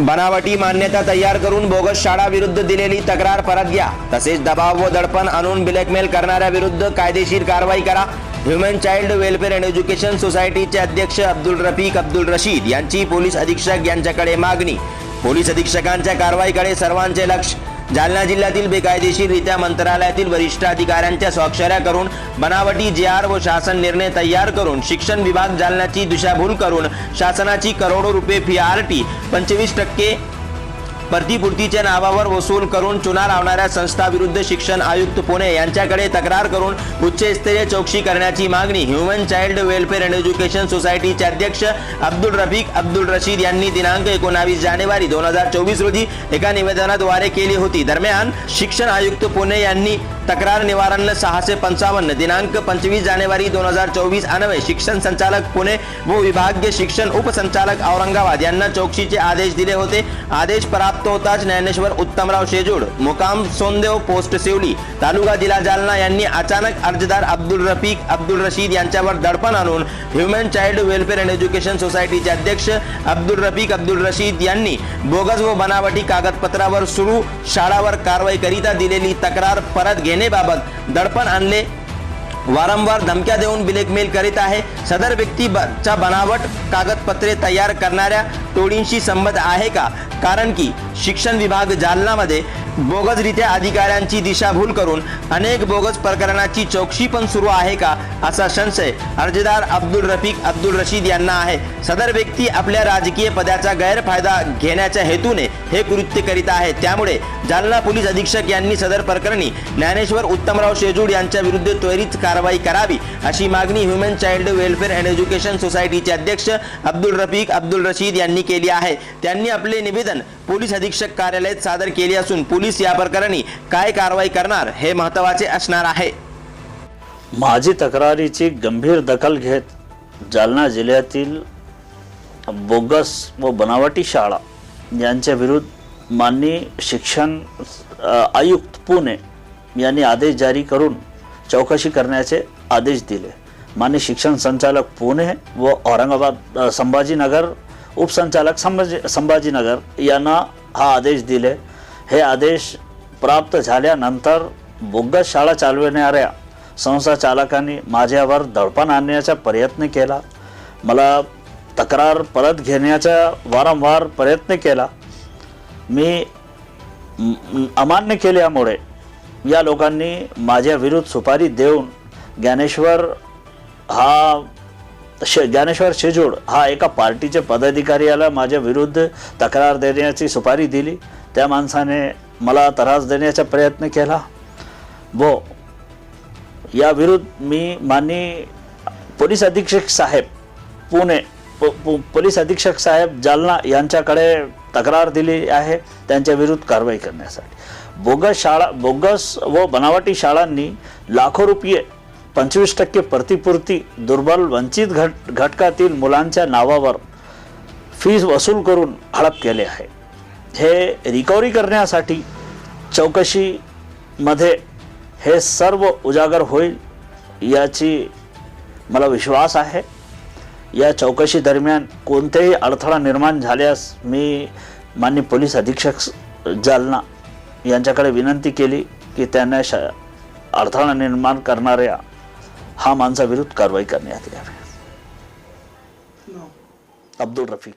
बनावटी मान्यता तयार करून बोगस शाळा विरुद्ध दिलेली तक्रार परत घ्या. तसेच दबाव व दडपण आणून ब्लॅकमेल करणाऱ्या विरुद्ध कायदेशीर कारवाई करा. Human child welfare and education सोसायटीचे अध्यक्ष अब्दुल रफीक अब्दुल रशीद यांची पोलीस अधीक्षक यांच्याकडे मागणी. पोलीस अधीक्षकांच्या कारवाईकडे सर्वांचे लक्ष जालना जिल्ह्यातील बेकायदेशीररित्या मंत्रालयातील वरिष्ठ अधिकाऱ्यांच्या स्वाक्षऱ्या करून बनावटी जे आर व शासन निर्णय तयार करून शिक्षण विभाग जालन्याची दिशाभूल करून शासनाची करोडो रुपये फी आर टी पंचवीस टक्के प्रतिपूर्तीच्या नावावर वसूल करून चुना लावणाऱ्या संस्थाविरुद्ध शिक्षण आयुक्त पुणे यांच्याकडे तक्रार करून उच्चस्तरीय चौकशी करण्याची मागणी human child welfare and education सोसायटीचे अध्यक्ष अब्दुल रफीक अब्दुल रशीद यांनी दिनांक एकोणावीस जानेवारी दोन हजार चोवीस रोजी एका निवेदनाद्वारे केली होती. दरम्यान शिक्षण आयुक्त पुणे यांनी तक्रार निवारण सहाशे पंचावन्न दिनांक पंचवीस जानेवारी दोन हजार चोवीस अनवे शिक्षण संचालक पुणे व विभागीय शिक्षण उपसंचालक औरंगाबाद यांना चौकशीचे आदेश दिले होते. आदेश प्राप्त होताच ज्ञानेश्वर उत्तमराव शेजूड. मुकाम सोनदेव पोस्ट शिवली तालुका जिल्हा जालना यांनी अचानक अर्जदार अब्दुल रफीक अब्दुल रशीद यांच्यावर दडपण आणून human child welfare and education सोसायटीचे अध्यक्ष अब्दुल रफीक अब्दुल रशीद यांनी बोगस व बनावटी कागदपत्रावर सुरू शाळावर कारवाई करिता दिलेली तक्रार परत घेण्याबाबत दडपण आणले. वारंवार धमक्या देऊन ब्लॅकमेल करीत आहे. सदर व्यक्ती बनावट कागदपत्रे तयार करणाऱ्या टोळींशी संबंध आहे का? कारण की शिक्षण विभाग जालनामध्ये बोगसरित्या अधिकाऱ्यांची दिशाभूल करून अनेक बोगस प्रकरणाची चौकशी पण सुरू आहे का? असा संशय अर्जदार अब्दुल रफीक अब्दुल रशीद यांना आहे. सदर व्यक्ती आपल्या राजकीय पदाचा गैरफायदा घेण्याच्या हेतूने हे कृत्य करीत आहे. त्यामुळे जालना पोलीस अधीक्षक यांनी सदर प्रकरणी ज्ञानेश्वर उत्तमराव शेजूड यांच्या विरुद्ध त्वरित कारवाई करावी अशी मागणी human child welfare and education सोसायटीचे अध्यक्ष अब्दुल रफीक अब्दुल रशीद यांनी केली आहे. त्यांनी आपले निवेदन पोलीस अधीक्षक कार्यालयात सादर केले असून पोलीस या प्रकरणी काय कारवाई करणार हे महत्त्वाचे असणार आहे. माझी तक्रारीची गंभीर दखल घेत जालना जिल्ह्यातील बोगस व बनावटी शाळा यांच्या विरुद्ध माननीय शिक्षण आयुक्त पुणे यांनी आदेश जारी करून चौकशी करण्याचे आदेश दिले. मान्य शिक्षण संचालक पुणे व औरंगाबाद संभाजीनगर उपसंचालक संभाजी संभाजीनगर यांना हा आदेश दिले. हे आदेश प्राप्त झाल्यानंतर बोगस शाळा चालविणाऱ्या संस्था चालकांनी माझ्यावर दडपण आणण्याचा प्रयत्न केला. मला तक्रार परत घेण्याचा वारंवार प्रयत्न केला. मी अमान्य केल्यामुळे या लोकांनी माझ्या विरुद्ध सुपारी देऊन ज्ञानेश्वर हा श ज्ञानेश्वर शेजूड हा एका पार्टीचे पदाधिकाऱ्याला माझ्या विरुद्ध तक्रार देण्याची सुपारी दिली. त्या माणसाने मला त्रास देण्याचा प्रयत्न केला. व या विरुद्ध मी माननीय पोलीस अधीक्षक साहेब पुणे पोलीस अधीक्षक साहेब जालना यांच्याकडे तक्रार दिली आहे त्यांच्या विरुद्ध कारवाई करण्यासाठी. बोगस शाळा बोगस व बनावटी शाळांनी लाखो रुपये पंचवीस टक्के प्रतिपूर्ती दुर्बल वंचित घट घटकातील मुलांच्या नावावर फीज वसूल करून हडप केले आहे. हे रिकव्हरी करण्यासाठी चौकशीमध्ये हे सर्व उजागर होईल याची मला विश्वास आहे. या चौकशी दरम्यान कोणतेही अडथळा निर्माण झाल्यास मी मान्य पोलीस अधीक्षक जालना यांच्याकडे विनंती केली की त्यांना श अडथळा निर्माण करणाऱ्या हा माणसाविरुद्ध कारवाई करण्यात यावी अब्दुल रफीक.